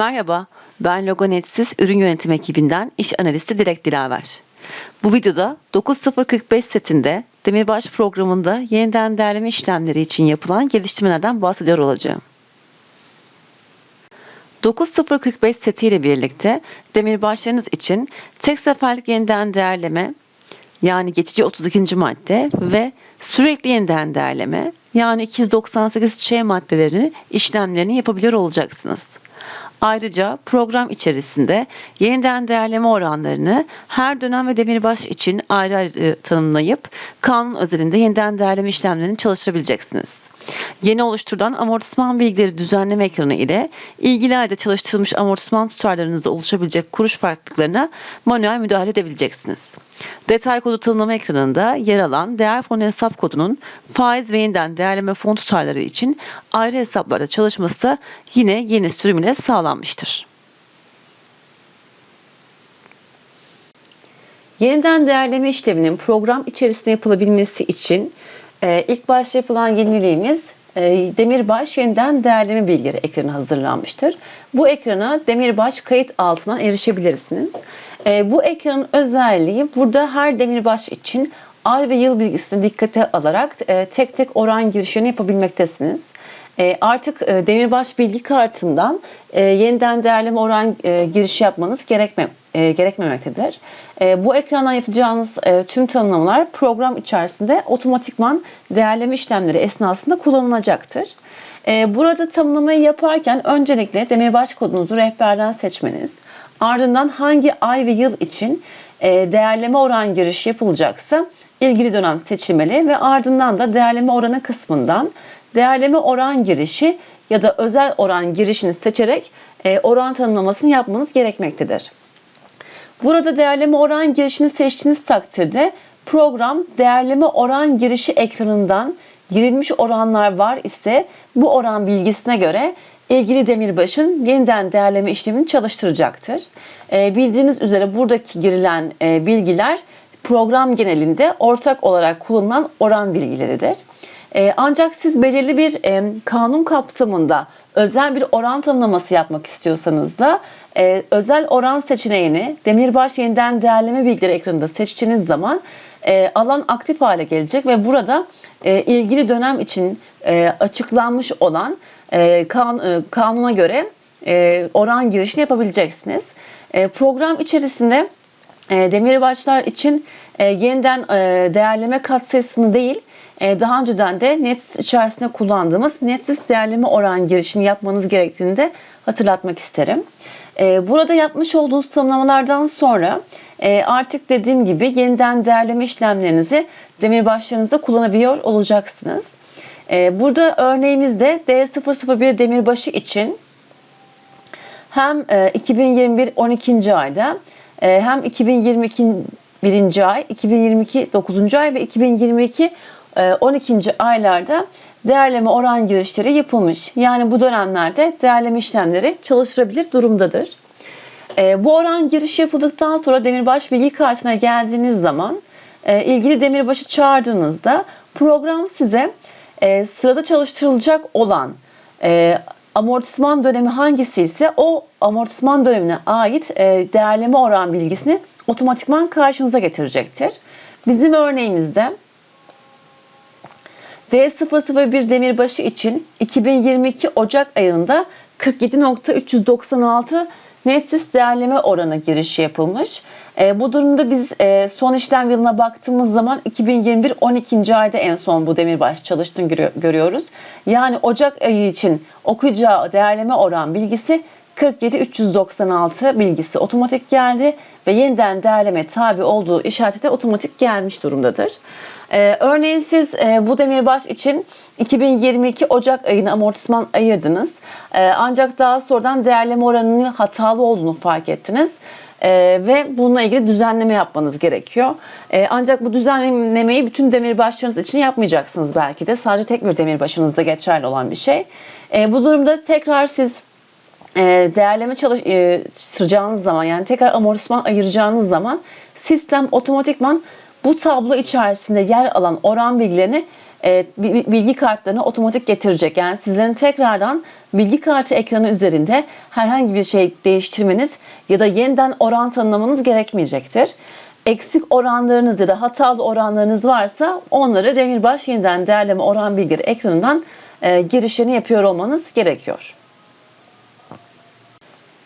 Merhaba, ben Logonetsiz Ürün Yönetim ekibinden iş analisti Dilek Dilaver. Bu videoda 9045 setinde Demirbaş programında yeniden değerleme işlemleri için yapılan geliştirmelerden bahsediyor olacağım. 9045 seti ile birlikte demirbaşlarınız için tek seferlik yeniden değerleme yani geçici 32. madde ve sürekli yeniden değerleme yani 298 Ç maddelerini işlemlerini yapabiliyor olacaksınız. Ayrıca program içerisinde yeniden değerleme oranlarını her dönem ve demirbaş için ayrı ayrı tanımlayıp kanun özelinde yeniden değerleme işlemlerini çalıştırabileceksiniz. Yeni oluşturulan amortisman bilgileri düzenleme ekranı ile ilgili ayda çalıştırılmış amortisman tutarlarınızda oluşabilecek kuruş farklılıklarına manuel müdahale edebileceksiniz. Detay kodu tanımlama ekranında yer alan değer fonu hesap kodunun faiz ve yeniden değerleme fon tutarları için ayrı hesaplarda çalışması da yine yeni sürüm ile sağlanmıştır. Yeniden değerleme işleminin program içerisinde yapılabilmesi için e, ilk başta yapılan yeniliğimiz Demirbaş yeniden değerleme bilgileri ekranı hazırlanmıştır. Bu ekrana Demirbaş kayıt altından erişebilirsiniz. E, bu ekranın özelliği burada her Demirbaş için ay ve yıl bilgisini dikkate alarak e, tek tek oran girişlerini yapabilmektesiniz. E, artık e, Demirbaş bilgi kartından e, yeniden değerleme oran girişi yapmanız gerekme, e, gerekmemektedir. E, bu ekrandan yapacağınız e, tüm tanımlamalar program içerisinde otomatikman değerleme işlemleri esnasında kullanılacaktır. E, burada tanımlamayı yaparken öncelikle demirbaş kodunuzu rehberden seçmeniz, ardından hangi ay ve yıl için e, değerleme oran girişi yapılacaksa ilgili dönem seçilmeli ve ardından da değerleme oranı kısmından değerleme oran girişi ya da özel oran girişini seçerek e, oran tanımlamasını yapmanız gerekmektedir. Burada değerleme oran girişini seçtiğiniz takdirde program değerleme oran girişi ekranından girilmiş oranlar var ise bu oran bilgisine göre ilgili demirbaşın yeniden değerleme işlemini çalıştıracaktır. E, bildiğiniz üzere buradaki girilen e, bilgiler program genelinde ortak olarak kullanılan oran bilgileridir. E, ancak siz belirli bir e, kanun kapsamında özel bir oran tanımlaması yapmak istiyorsanız da e, özel oran seçeneğini Demirbaş yeniden değerleme bilgileri ekranında seçtiğiniz zaman e, alan aktif hale gelecek ve burada e, ilgili dönem için e, açıklanmış olan e, kan, e, kanuna göre e, oran girişini yapabileceksiniz. E, program içerisinde e, demirbaşlar için e, yeniden e, değerleme katsayısını değil e, daha önceden de Netsys içerisinde kullandığımız Netsys değerleme oran girişini yapmanız gerektiğini de hatırlatmak isterim. E, burada yapmış olduğunuz tanımlamalardan sonra e, artık dediğim gibi yeniden değerleme işlemlerinizi demirbaşlarınızda kullanabiliyor olacaksınız. Burada örneğimizde D001 demirbaşı için hem 2021 12. ayda hem 2022 1. ay, 2022 9. ay ve 2022 12. Ee, aylarda değerleme oran girişleri yapılmış. Yani bu dönemlerde değerleme işlemleri çalıştırabilir durumdadır. Ee, bu oran giriş yapıldıktan sonra demirbaş bilgi kartına geldiğiniz zaman e, ilgili demirbaşı çağırdığınızda program size e, sırada çalıştırılacak olan e, amortisman dönemi hangisi ise o amortisman dönemine ait değerleme oran bilgisini otomatikman karşınıza getirecektir. Bizim örneğimizde D001 demirbaşı için 2022 Ocak ayında 47.396 netsiz değerleme oranı girişi yapılmış. E, bu durumda biz e, son işlem yılına baktığımız zaman 2021 12. ayda en son bu demirbaş çalıştığını görüyoruz. Yani Ocak ayı için okuyacağı değerleme oran bilgisi 47396 bilgisi otomatik geldi ve yeniden değerleme tabi olduğu işareti de otomatik gelmiş durumdadır. Ee, örneğin siz e, bu demirbaş için 2022 Ocak ayını amortisman ayırdınız. E, ancak daha sonradan değerleme oranının hatalı olduğunu fark ettiniz. E, ve bununla ilgili düzenleme yapmanız gerekiyor. E, ancak bu düzenlemeyi bütün demirbaşlarınız için yapmayacaksınız belki de. Sadece tek bir demirbaşınızda geçerli olan bir şey. E, bu durumda tekrar siz e, değerleme çalıştıracağınız zaman yani tekrar amortisman ayıracağınız zaman sistem otomatikman bu tablo içerisinde yer alan oran bilgilerini e, bi- bi- bilgi kartlarını otomatik getirecek. Yani sizlerin tekrardan bilgi kartı ekranı üzerinde herhangi bir şey değiştirmeniz ya da yeniden oran tanımlamanız gerekmeyecektir. Eksik oranlarınız ya da hatalı oranlarınız varsa onları Demirbaş yeniden değerleme oran bilgileri ekranından e, girişini yapıyor olmanız gerekiyor.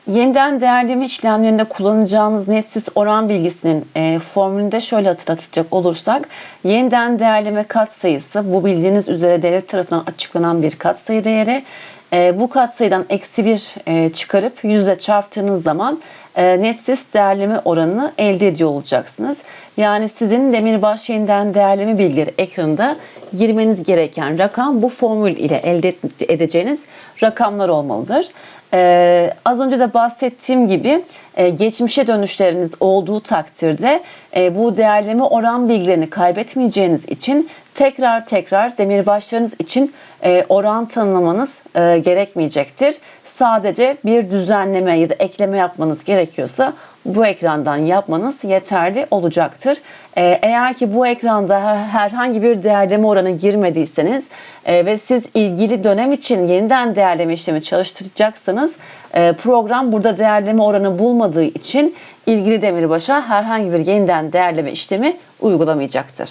Yeniden değerleme işlemlerinde kullanacağınız netsiz oran bilgisinin e, formülünü de şöyle hatırlatacak olursak yeniden değerleme katsayısı bu bildiğiniz üzere devlet tarafından açıklanan bir katsayı değeri. E, bu katsayıdan eksi bir e, çıkarıp yüzde çarptığınız zaman e, netsiz değerleme oranını elde ediyor olacaksınız. Yani sizin demirbaş yeniden değerleme bilgileri ekranında girmeniz gereken rakam bu formül ile elde edeceğiniz rakamlar olmalıdır. Ee, az önce de bahsettiğim gibi e, geçmişe dönüşleriniz olduğu takdirde e, bu değerleme oran bilgilerini kaybetmeyeceğiniz için tekrar tekrar demirbaşlarınız için e, oran tanımlamanız e, gerekmeyecektir. Sadece bir düzenleme ya da ekleme yapmanız gerekiyorsa bu ekrandan yapmanız yeterli olacaktır. Ee, eğer ki bu ekranda herhangi bir değerleme oranı girmediyseniz e, ve siz ilgili dönem için yeniden değerleme işlemi çalıştıracaksanız e, program burada değerleme oranı bulmadığı için ilgili demirbaşa herhangi bir yeniden değerleme işlemi uygulamayacaktır.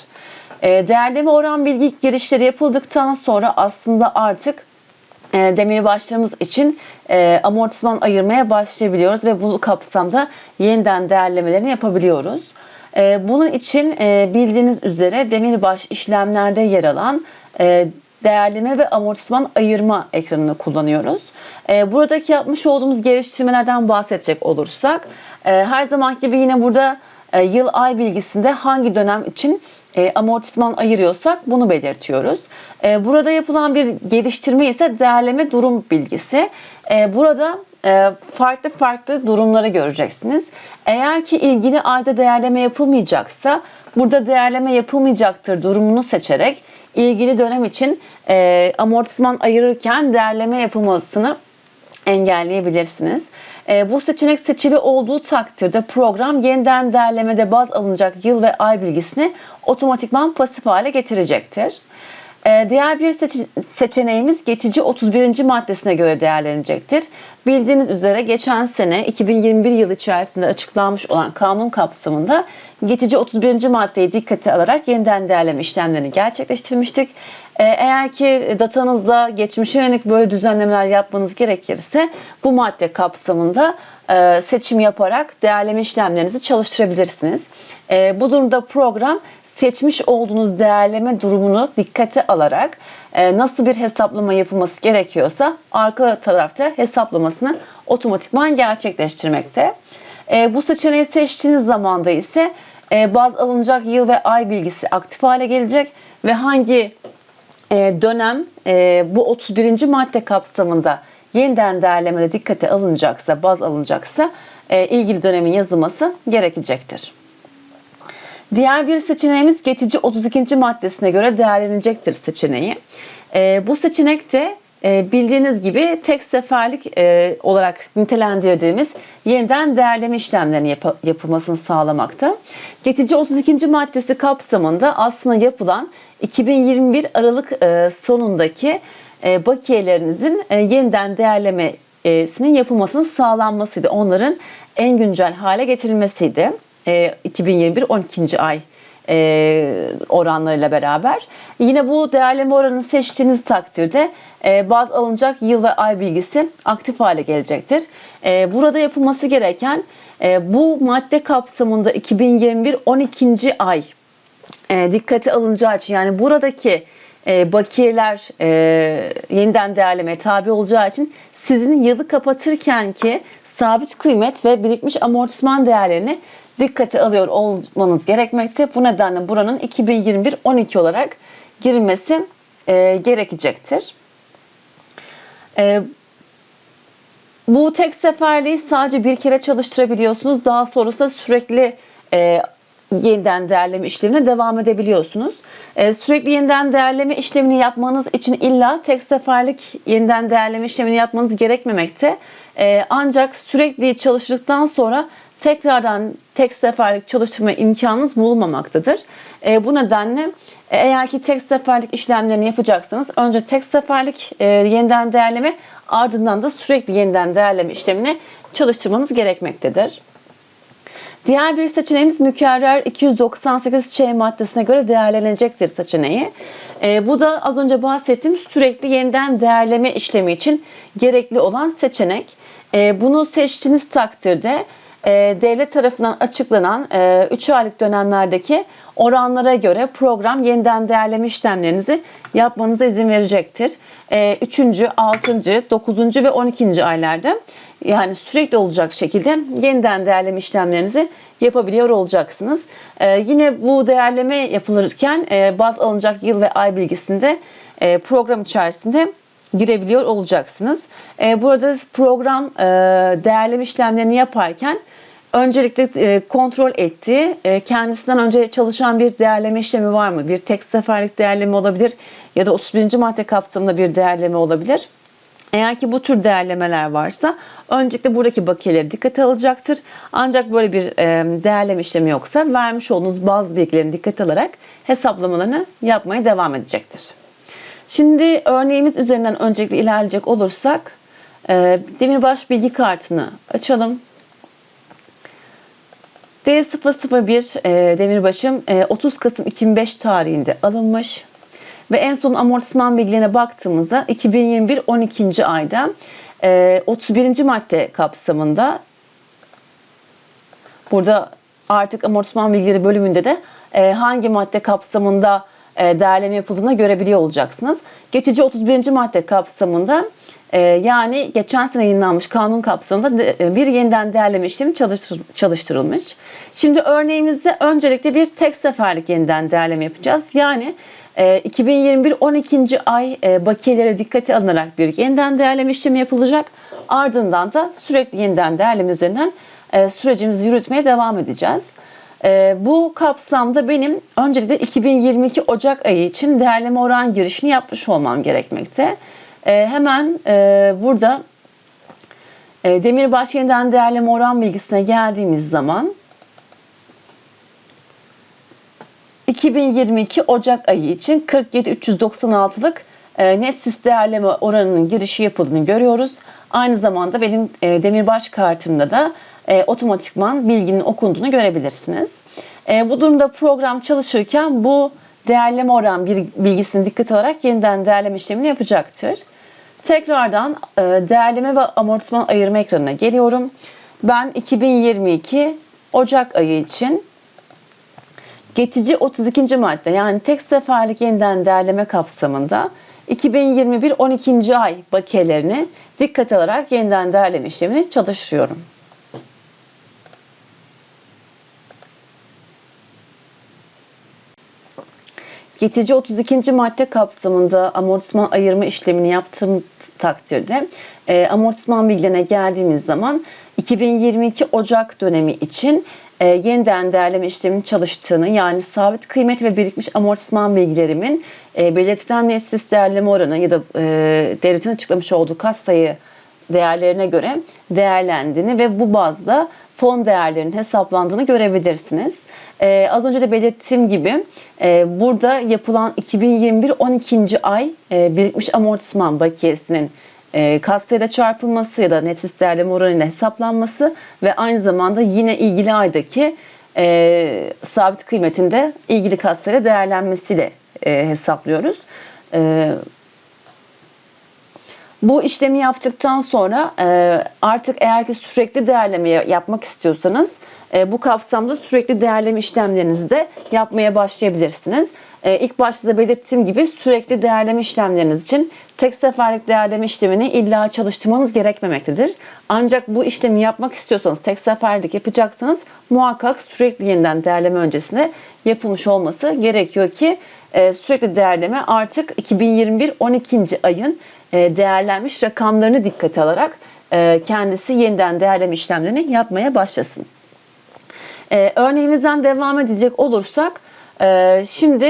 E, değerleme oran bilgi girişleri yapıldıktan sonra aslında artık demirbaşlarımız için e, amortisman ayırmaya başlayabiliyoruz ve bu kapsamda yeniden değerlemelerini yapabiliyoruz. E, bunun için e, bildiğiniz üzere demirbaş işlemlerde yer alan e, değerleme ve amortisman ayırma ekranını kullanıyoruz. E, buradaki yapmış olduğumuz geliştirmelerden bahsedecek olursak e, her zaman gibi yine burada yıl ay bilgisinde hangi dönem için e, amortisman ayırıyorsak bunu belirtiyoruz. E, burada yapılan bir geliştirme ise değerleme durum bilgisi. E, burada e, farklı farklı durumları göreceksiniz. Eğer ki ilgili ayda değerleme yapılmayacaksa burada değerleme yapılmayacaktır durumunu seçerek ilgili dönem için e, amortisman ayırırken değerleme yapılmasını engelleyebilirsiniz. E, bu seçenek seçili olduğu takdirde program yeniden değerlemede baz alınacak yıl ve ay bilgisini otomatikman pasif hale getirecektir. E, diğer bir seçe- seçeneğimiz geçici 31. maddesine göre değerlenecektir. Bildiğiniz üzere geçen sene 2021 yılı içerisinde açıklanmış olan kanun kapsamında geçici 31. maddeyi dikkate alarak yeniden değerleme işlemlerini gerçekleştirmiştik. Ee, Eğer ki datanızda geçmişe yönelik böyle düzenlemeler yapmanız gerekirse bu madde kapsamında e, seçim yaparak değerleme işlemlerinizi çalıştırabilirsiniz. E, Bu durumda program seçmiş olduğunuz değerleme durumunu dikkate alarak e, nasıl bir hesaplama yapılması gerekiyorsa arka tarafta hesaplamasını otomatikman gerçekleştirmekte. E, bu seçeneği seçtiğiniz zamanda ise e, baz alınacak yıl ve ay bilgisi aktif hale gelecek ve hangi e, dönem bu 31. madde kapsamında yeniden değerlemede dikkate alınacaksa, baz alınacaksa ilgili dönemin yazılması gerekecektir. Diğer bir seçeneğimiz geçici 32. maddesine göre değerlenecektir seçeneği. E, bu seçenek de e, bildiğiniz gibi tek seferlik e, olarak nitelendirdiğimiz yeniden değerleme işlemlerinin yap- yapılmasını sağlamakta. Geçici 32. maddesi kapsamında aslında yapılan 2021 Aralık e, sonundaki e, bakiyelerinizin e, yeniden değerlemesinin yapılmasının sağlanmasıydı. Onların en güncel hale getirilmesiydi. E, 2021 12. ay e, oranlarıyla beraber. Yine bu değerleme oranını seçtiğiniz takdirde e, baz alınacak yıl ve ay bilgisi aktif hale gelecektir. E, burada yapılması gereken e, bu madde kapsamında 2021 12. ay e, dikkate alınacağı için yani buradaki e, bakiyeler e, yeniden değerlemeye tabi olacağı için sizin yılı kapatırken ki sabit kıymet ve birikmiş amortisman değerlerini dikkate alıyor olmanız gerekmekte. Bu nedenle buranın 2021-12 olarak girilmesi e, gerekecektir. E, bu tek seferliği sadece bir kere çalıştırabiliyorsunuz. Daha sonrasında sürekli e, yeniden değerleme işlemine devam edebiliyorsunuz. E, sürekli yeniden değerleme işlemini yapmanız için illa tek seferlik yeniden değerleme işlemini yapmanız gerekmemekte. E, ancak sürekli çalıştıktan sonra tekrardan tek seferlik çalıştırma imkanınız bulunmamaktadır. E, bu nedenle E, eğer ki tek seferlik işlemlerini yapacaksanız önce tek seferlik e, yeniden değerleme ardından da sürekli yeniden değerleme işlemini çalıştırmanız gerekmektedir. Diğer bir seçeneğimiz mükerrer 298C maddesine göre değerlenecektir seçeneği. E, bu da az önce bahsettiğim sürekli yeniden değerleme işlemi için gerekli olan seçenek. E, bunu seçtiğiniz takdirde e, devlet tarafından açıklanan 3 e, aylık dönemlerdeki oranlara göre program yeniden değerleme işlemlerinizi yapmanıza izin verecektir. 3. 6. 9. ve 12. aylarda yani sürekli olacak şekilde yeniden değerleme işlemlerinizi yapabiliyor olacaksınız. Ee, yine bu değerleme yapılırken e, baz alınacak yıl ve ay bilgisinde e, program içerisinde girebiliyor olacaksınız. E, burada program e, değerleme işlemlerini yaparken öncelikle e, kontrol ettiği e, kendisinden önce çalışan bir değerleme işlemi var mı? Bir tek seferlik değerleme olabilir ya da 31. madde kapsamında bir değerleme olabilir. Eğer ki bu tür değerlemeler varsa öncelikle buradaki bakiyeleri dikkate alacaktır. Ancak böyle bir e, değerleme işlemi yoksa vermiş olduğunuz bazı bilgilerini dikkate alarak hesaplamalarını yapmaya devam edecektir. Şimdi örneğimiz üzerinden öncelikle ilerleyecek olursak e, demirbaş bilgi kartını açalım. D001 e, demirbaşım 30 Kasım 2005 tarihinde alınmış. Ve en son amortisman bilgilerine baktığımızda 2021 12. ayda 31. E, madde kapsamında burada artık amortisman bilgileri bölümünde de e, hangi madde kapsamında e, değerleme yapıldığını görebiliyor olacaksınız. Geçici 31. madde kapsamında yani geçen sene yayınlanmış kanun kapsamında bir yeniden değerleme işlemi çalıştırılmış. Şimdi örneğimizde öncelikle bir tek seferlik yeniden değerleme yapacağız. Yani 2021 ee, 12. ay e, bakiyelere dikkate alınarak bir yeniden değerleme işlemi yapılacak. Ardından da sürekli yeniden değerleme üzerinden e, sürecimizi yürütmeye devam edeceğiz. E, bu kapsamda benim öncelikle 2022 Ocak ayı için değerleme oran girişini yapmış olmam gerekmekte. Hemen burada Demirbaş yeniden değerleme oran bilgisine geldiğimiz zaman 2022 Ocak ayı için 47.396'lık e, net sis değerleme oranının girişi yapıldığını görüyoruz. Aynı zamanda benim e, demirbaş kartımda da e, otomatikman bilginin okunduğunu görebilirsiniz. E, bu durumda program çalışırken bu değerleme oran bir bilgisini dikkat alarak yeniden değerleme işlemini yapacaktır. Tekrardan e, değerleme ve amortisman ayırma ekranına geliyorum. Ben 2022 Ocak ayı için Geçici 32. madde yani tek seferlik yeniden değerleme kapsamında 2021 12. ay bakiyelerini dikkat alarak yeniden değerleme işlemini çalışıyorum. Geçici 32. madde kapsamında amortisman ayırma işlemini yaptığım takdirde e, amortisman bilgilerine geldiğimiz zaman 2022 Ocak dönemi için e, yeniden değerleme işleminin çalıştığını yani sabit kıymet ve birikmiş amortisman bilgilerimin e, belirtilen netsiz değerleme oranı ya da e, devletin açıklamış olduğu kas sayı değerlerine göre değerlendiğini ve bu bazda fon değerlerinin hesaplandığını görebilirsiniz. Ee, az önce de belirttiğim gibi e, burada yapılan 2021 12. ay e, birikmiş amortisman bakiyesinin e, katsayıyla çarpılması ya da net değerleme oranıyla hesaplanması ve aynı zamanda yine ilgili aydaki e, sabit kıymetinde ilgili katsayıyla değerlenmesiyle e, hesaplıyoruz. E, bu işlemi yaptıktan sonra e, artık eğer ki sürekli değerleme yapmak istiyorsanız e, bu kapsamda sürekli değerleme işlemlerinizi de yapmaya başlayabilirsiniz. E, ilk başta da belirttiğim gibi sürekli değerleme işlemleriniz için tek seferlik değerleme işlemini illa çalıştırmanız gerekmemektedir. Ancak bu işlemi yapmak istiyorsanız tek seferlik yapacaksanız muhakkak sürekli yeniden değerleme öncesinde yapılmış olması gerekiyor ki e, sürekli değerleme artık 2021 12. ayın e, değerlenmiş rakamlarını dikkate alarak e, kendisi yeniden değerleme işlemlerini yapmaya başlasın. E, örneğimizden devam edecek olursak ee, şimdi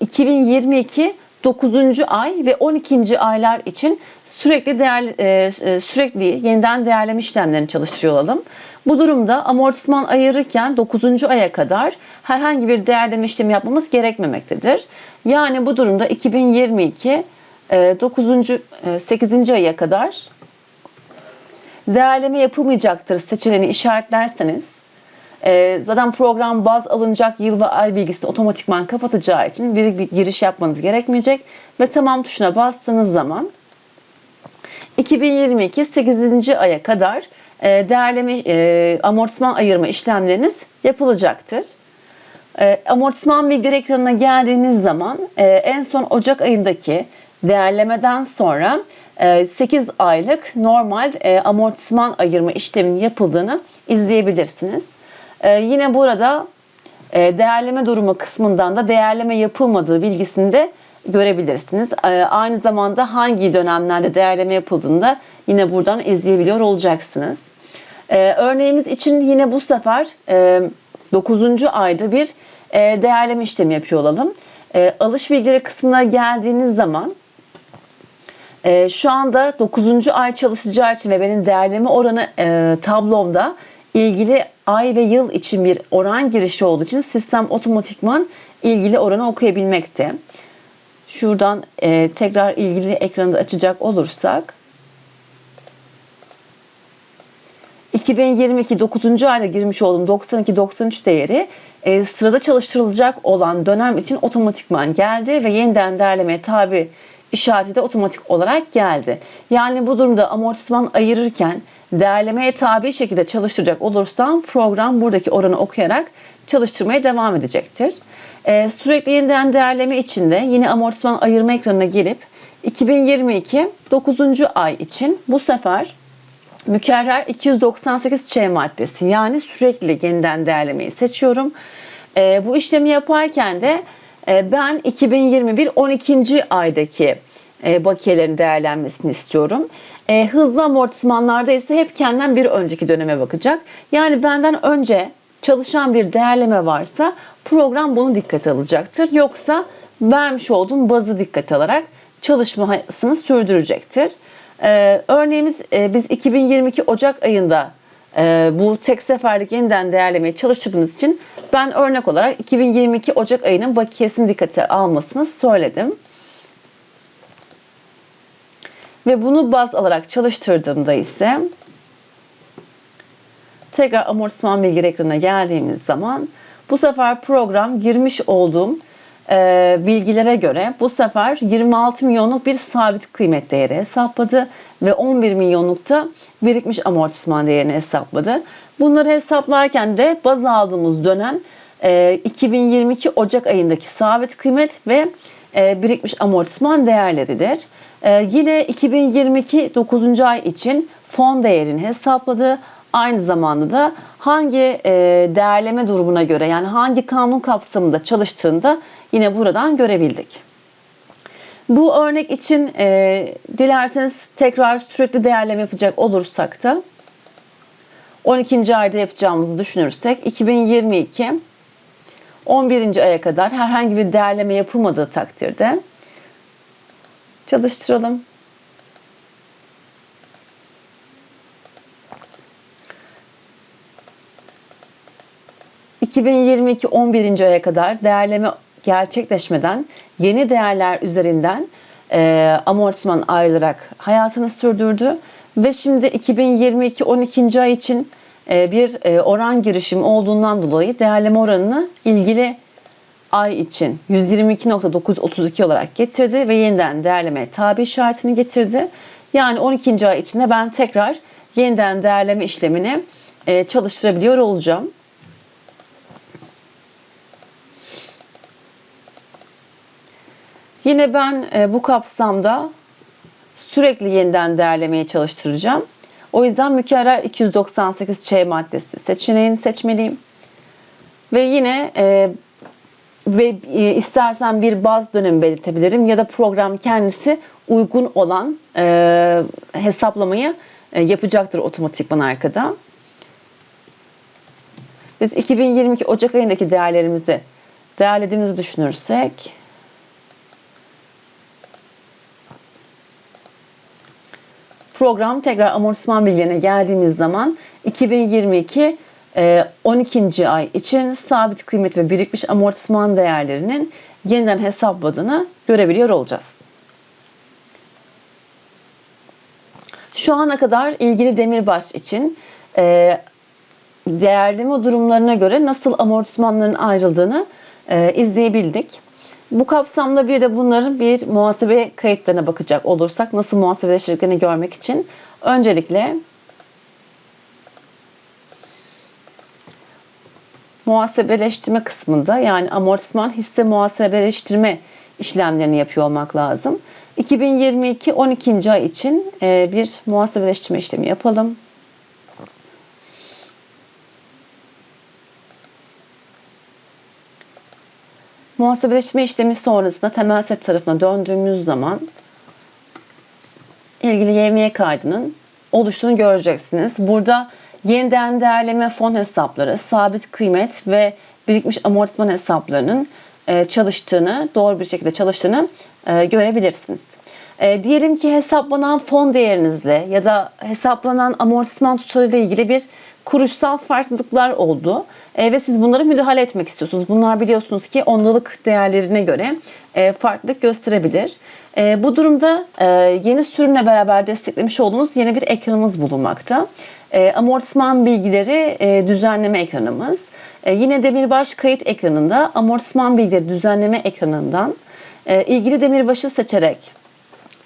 2022 e, 9. ay ve 12. aylar için sürekli değer, e, e, sürekli yeniden değerleme işlemlerini çalıştırıyor olalım. Bu durumda amortisman ayırırken 9. aya kadar herhangi bir değerleme işlemi yapmamız gerekmemektedir. Yani bu durumda 2022 9. 8. aya kadar değerleme yapılmayacaktır seçeneğini işaretlerseniz e, zaten program baz alınacak yıl ve ay bilgisini otomatikman kapatacağı için bir, bir giriş yapmanız gerekmeyecek ve tamam tuşuna bastığınız zaman 2022 8. aya kadar e, değerleme e, amortisman ayırma işlemleriniz yapılacaktır. E, amortisman bilgileri ekranına geldiğiniz zaman e, en son Ocak ayındaki değerlemeden sonra 8 aylık normal amortisman ayırma işleminin yapıldığını izleyebilirsiniz. Yine burada değerleme durumu kısmından da değerleme yapılmadığı bilgisini de görebilirsiniz. Aynı zamanda hangi dönemlerde değerleme yapıldığını da yine buradan izleyebiliyor olacaksınız. Örneğimiz için yine bu sefer 9. ayda bir değerleme işlemi yapıyor olalım. Alış bilgileri kısmına geldiğiniz zaman e, şu anda 9. ay çalışacağı için ve benim değerleme oranı e, tablomda ilgili ay ve yıl için bir oran girişi olduğu için sistem otomatikman ilgili oranı okuyabilmekte. Şuradan e, tekrar ilgili ekranı açacak olursak 2022 9. ayda girmiş olduğum 92-93 değeri e, sırada çalıştırılacak olan dönem için otomatikman geldi ve yeniden değerlemeye tabi işareti de otomatik olarak geldi. Yani bu durumda amortisman ayırırken değerlemeye tabi şekilde çalıştıracak olursam program buradaki oranı okuyarak çalıştırmaya devam edecektir. Ee, sürekli yeniden değerleme için de yine amortisman ayırma ekranına gelip 2022 9. ay için bu sefer mükerrer 298 Ç maddesi yani sürekli yeniden değerlemeyi seçiyorum. Ee, bu işlemi yaparken de ee, ben 2021 12. aydaki e, bakiyelerin değerlenmesini istiyorum. E, hızlı amortismanlarda ise hep kendinden bir önceki döneme bakacak. Yani benden önce çalışan bir değerleme varsa program bunu dikkate alacaktır. Yoksa vermiş olduğum bazı dikkate alarak çalışmasını sürdürecektir. Ee, örneğimiz e, biz 2022 Ocak ayında e, bu tek seferlik yeniden değerlemeyi çalıştırdığımız için ben örnek olarak 2022 Ocak ayının bakiyesini dikkate almasını söyledim. Ve bunu baz alarak çalıştırdığımda ise tekrar amortisman bilgi ekranına geldiğimiz zaman bu sefer program girmiş olduğum e, bilgilere göre bu sefer 26 milyonluk bir sabit kıymet değeri hesapladı ve 11 milyonlukta birikmiş amortisman değerini hesapladı. Bunları hesaplarken de baz aldığımız dönem 2022 e, Ocak ayındaki sabit kıymet ve e, birikmiş amortisman değerleridir. E, yine 2022 9. ay için fon değerini hesapladı. Aynı zamanda da hangi değerleme durumuna göre yani hangi kanun kapsamında çalıştığında yine buradan görebildik. Bu örnek için e, dilerseniz tekrar sürekli değerleme yapacak olursak da 12. ayda yapacağımızı düşünürsek 2022 11. aya kadar herhangi bir değerleme yapılmadığı takdirde çalıştıralım. ...2022 11. aya kadar değerleme gerçekleşmeden yeni değerler üzerinden e, amortisman ayrılarak hayatını sürdürdü ve şimdi 2022 12. ay için e, bir e, oran girişimi olduğundan dolayı değerleme oranını ilgili ay için 122.932 olarak getirdi ve yeniden değerleme tabi işaretini getirdi. Yani 12. ay içinde ben tekrar yeniden değerleme işlemini e, çalıştırabiliyor olacağım. Yine ben e, bu kapsamda sürekli yeniden değerlemeye çalıştıracağım. O yüzden mükerrer 298 Ç maddesi seçeneğini seçmeliyim. Ve yine e, ve e, istersen bir baz dönemi belirtebilirim ya da program kendisi uygun olan e, hesaplamayı e, yapacaktır otomatikman arkada. Biz 2022 Ocak ayındaki değerlerimizi değerlediğimizi düşünürsek program tekrar amortisman bilgilerine geldiğimiz zaman 2022 e, 12. ay için sabit kıymet ve birikmiş amortisman değerlerinin yeniden hesapladığını görebiliyor olacağız. Şu ana kadar ilgili demirbaş için e, değerleme durumlarına göre nasıl amortismanların ayrıldığını e, izleyebildik. Bu kapsamda bir de bunların bir muhasebe kayıtlarına bakacak olursak nasıl muhasebeleştirdiklerini görmek için öncelikle muhasebeleştirme kısmında yani amortisman hisse muhasebeleştirme işlemlerini yapıyor olmak lazım. 2022 12. ay için e, bir muhasebeleştirme işlemi yapalım. Muhasebeleştirme işlemi sonrasında temel set tarafına döndüğümüz zaman ilgili yevmiye kaydının oluştuğunu göreceksiniz. Burada yeniden değerleme fon hesapları, sabit kıymet ve birikmiş amortisman hesaplarının e, çalıştığını, doğru bir şekilde çalıştığını e, görebilirsiniz. E, diyelim ki hesaplanan fon değerinizle ya da hesaplanan amortisman tutarıyla ilgili bir kuruşsal farklılıklar oldu ve siz bunlara müdahale etmek istiyorsunuz. Bunlar biliyorsunuz ki ondalık değerlerine göre farklılık gösterebilir. bu durumda yeni sürümle beraber desteklemiş olduğumuz yeni bir ekranımız bulunmakta. Amortisman bilgileri düzenleme ekranımız. yine demirbaş kayıt ekranında amortisman bilgileri düzenleme ekranından ilgili demirbaşı seçerek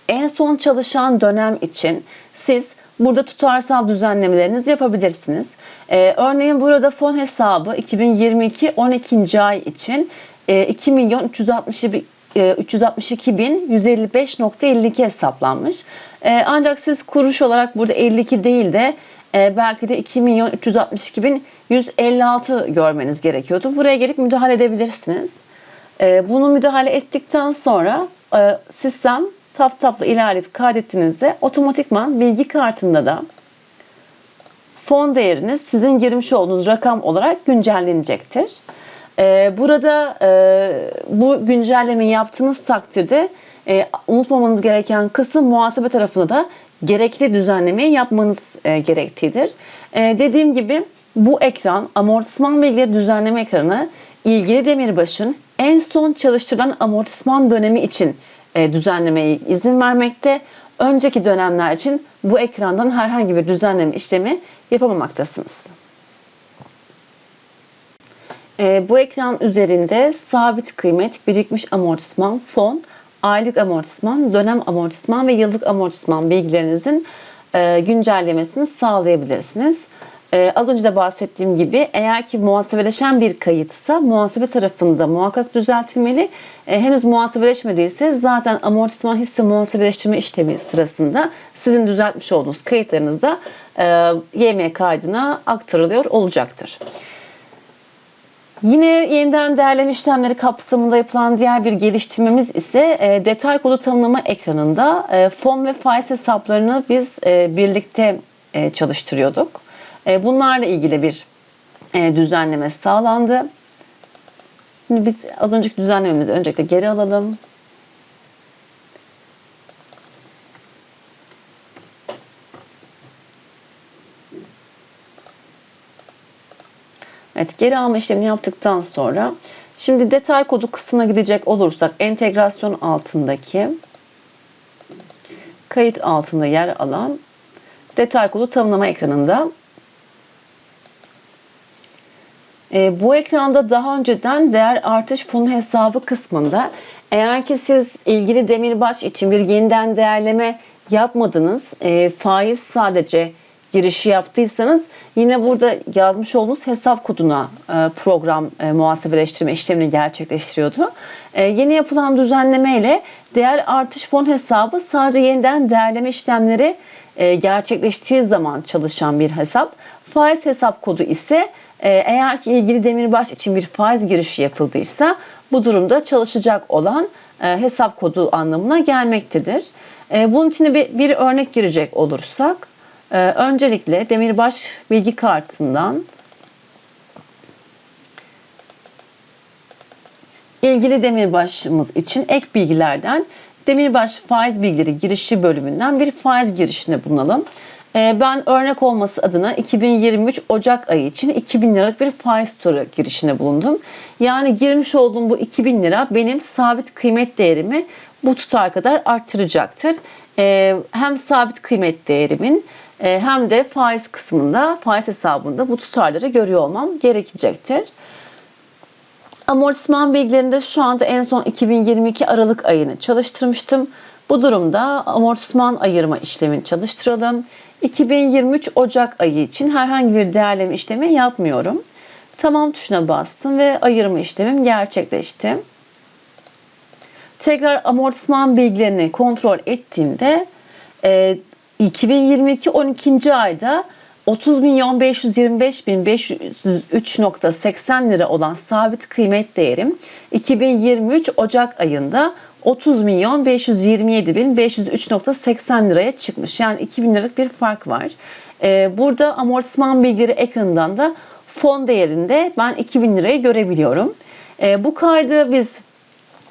en son çalışan dönem için siz burada tutarsal düzenlemelerinizi yapabilirsiniz. Ee, örneğin burada fon hesabı 2022 12. ay için e, 2 milyon 362 362 bin 155.52 hesaplanmış. E, ancak siz kuruş olarak burada 52 değil de e, belki de 2 milyon 362 bin 156 görmeniz gerekiyordu. Buraya gelip müdahale edebilirsiniz. E, bunu müdahale ettikten sonra e, sistem tap tapla ilerleyip kaydettiğinizde otomatikman bilgi kartında da fon değeriniz sizin girmiş olduğunuz rakam olarak güncellenecektir. Ee, burada e, bu güncellemeyi yaptığınız takdirde e, unutmamanız gereken kısım muhasebe tarafında da gerekli düzenlemeyi yapmanız e, gerektiğidir. Dediğim gibi bu ekran amortisman bilgileri düzenleme ekranı ilgili demirbaşın en son çalıştırılan amortisman dönemi için e, düzenlemeye izin vermekte. Önceki dönemler için bu ekrandan herhangi bir düzenleme işlemi yapamamaktasınız. E, bu ekran üzerinde sabit kıymet, birikmiş amortisman, fon, aylık amortisman, dönem amortisman ve yıllık amortisman bilgilerinizin e, güncellemesini sağlayabilirsiniz. Ee, az önce de bahsettiğim gibi eğer ki muhasebeleşen bir kayıtsa muhasebe tarafında muhakkak düzeltilmeli. E, henüz muhasebeleşmediyse zaten amortisman hisse muhasebeleştirme işlemi sırasında sizin düzeltmiş olduğunuz kayıtlarınızda e, YM kaydına aktarılıyor olacaktır. Yine yeniden değerleme işlemleri kapsamında yapılan diğer bir geliştirmemiz ise e, detay kodu tanımlama ekranında e, fon ve faiz hesaplarını biz e, birlikte e, çalıştırıyorduk. E, bunlarla ilgili bir e, düzenleme sağlandı. Şimdi biz az önceki düzenlememizi öncelikle geri alalım. Evet geri alma işlemini yaptıktan sonra şimdi detay kodu kısmına gidecek olursak entegrasyon altındaki kayıt altında yer alan detay kodu tanımlama ekranında. E, bu ekranda daha önceden değer artış fonu hesabı kısmında eğer ki siz ilgili demirbaş için bir yeniden değerleme yapmadınız, e, faiz sadece girişi yaptıysanız yine burada yazmış olduğunuz hesap koduna e, program e, muhasebeleştirme işlemini gerçekleştiriyordu. E, yeni yapılan düzenleme ile değer artış fon hesabı sadece yeniden değerleme işlemleri gerçekleştiği zaman çalışan bir hesap. Faiz hesap kodu ise eğer ki ilgili demirbaş için bir faiz girişi yapıldıysa bu durumda çalışacak olan hesap kodu anlamına gelmektedir. Bunun için bir, bir örnek girecek olursak e, öncelikle demirbaş bilgi kartından ilgili demirbaşımız için ek bilgilerden demirbaş faiz bilgileri girişi bölümünden bir faiz girişinde bulunalım. Ee, ben örnek olması adına 2023 Ocak ayı için 2000 liralık bir faiz turu girişine bulundum. Yani girmiş olduğum bu 2000 lira benim sabit kıymet değerimi bu tutar kadar arttıracaktır. Ee, hem sabit kıymet değerimin hem de faiz kısmında, faiz hesabında bu tutarları görüyor olmam gerekecektir. Amortisman bilgilerinde şu anda en son 2022 Aralık ayını çalıştırmıştım. Bu durumda amortisman ayırma işlemini çalıştıralım. 2023 Ocak ayı için herhangi bir değerleme işlemi yapmıyorum. Tamam tuşuna bastım ve ayırma işlemim gerçekleşti. Tekrar amortisman bilgilerini kontrol ettiğimde 2022 12. ayda 30 milyon 525 bin 503.80 lira olan sabit kıymet değerim 2023 Ocak ayında 30 milyon 527 bin 503.80 liraya çıkmış. Yani 2000 liralık bir fark var. Ee, burada amortisman bilgileri ekranından da fon değerinde ben 2000 lirayı görebiliyorum. Ee, bu kaydı biz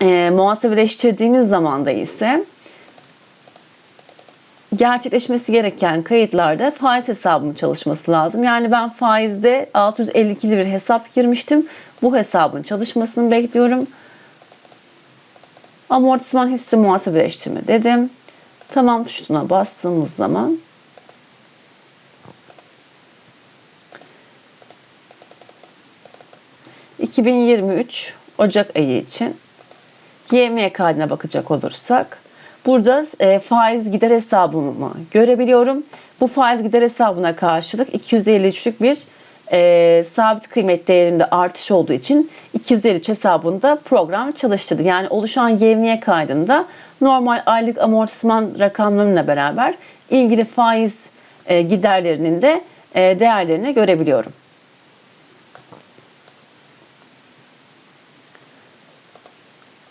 e, muhasebeleştirdiğimiz zamanda ise gerçekleşmesi gereken kayıtlarda faiz hesabının çalışması lazım. Yani ben faizde 652'li bir hesap girmiştim. Bu hesabın çalışmasını bekliyorum. Amortisman hissi muhasebeleştirme dedim. Tamam tuşuna bastığımız zaman ...2023 Ocak ayı için YM kaydına bakacak olursak Burada e, faiz gider hesabımı görebiliyorum. Bu faiz gider hesabına karşılık 253'lük bir e, sabit kıymet değerinde artış olduğu için 253 hesabında program çalıştırdı. Yani oluşan yevmiye kaydında normal aylık amortisman rakamlarıyla beraber ilgili faiz e, giderlerinin de e, değerlerini görebiliyorum.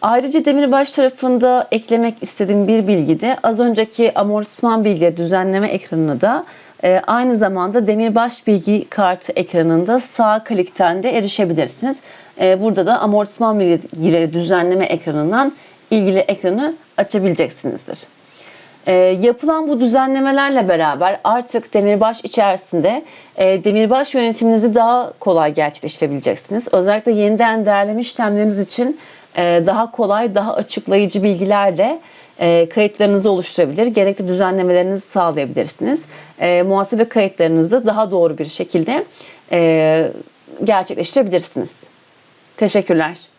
Ayrıca Demirbaş tarafında eklemek istediğim bir bilgi de az önceki amortisman bilgileri düzenleme ekranına da e, aynı zamanda Demirbaş bilgi kartı ekranında sağ klikten de erişebilirsiniz. E, burada da amortisman bilgileri düzenleme ekranından ilgili ekranı açabileceksinizdir. E, yapılan bu düzenlemelerle beraber artık Demirbaş içerisinde Demirbaş yönetiminizi daha kolay gerçekleştirebileceksiniz. Özellikle yeniden değerleme işlemleriniz için daha kolay, daha açıklayıcı bilgilerle e, kayıtlarınızı oluşturabilir, gerekli düzenlemelerinizi sağlayabilirsiniz. E, muhasebe kayıtlarınızı daha doğru bir şekilde gerçekleştirebilirsiniz. Teşekkürler.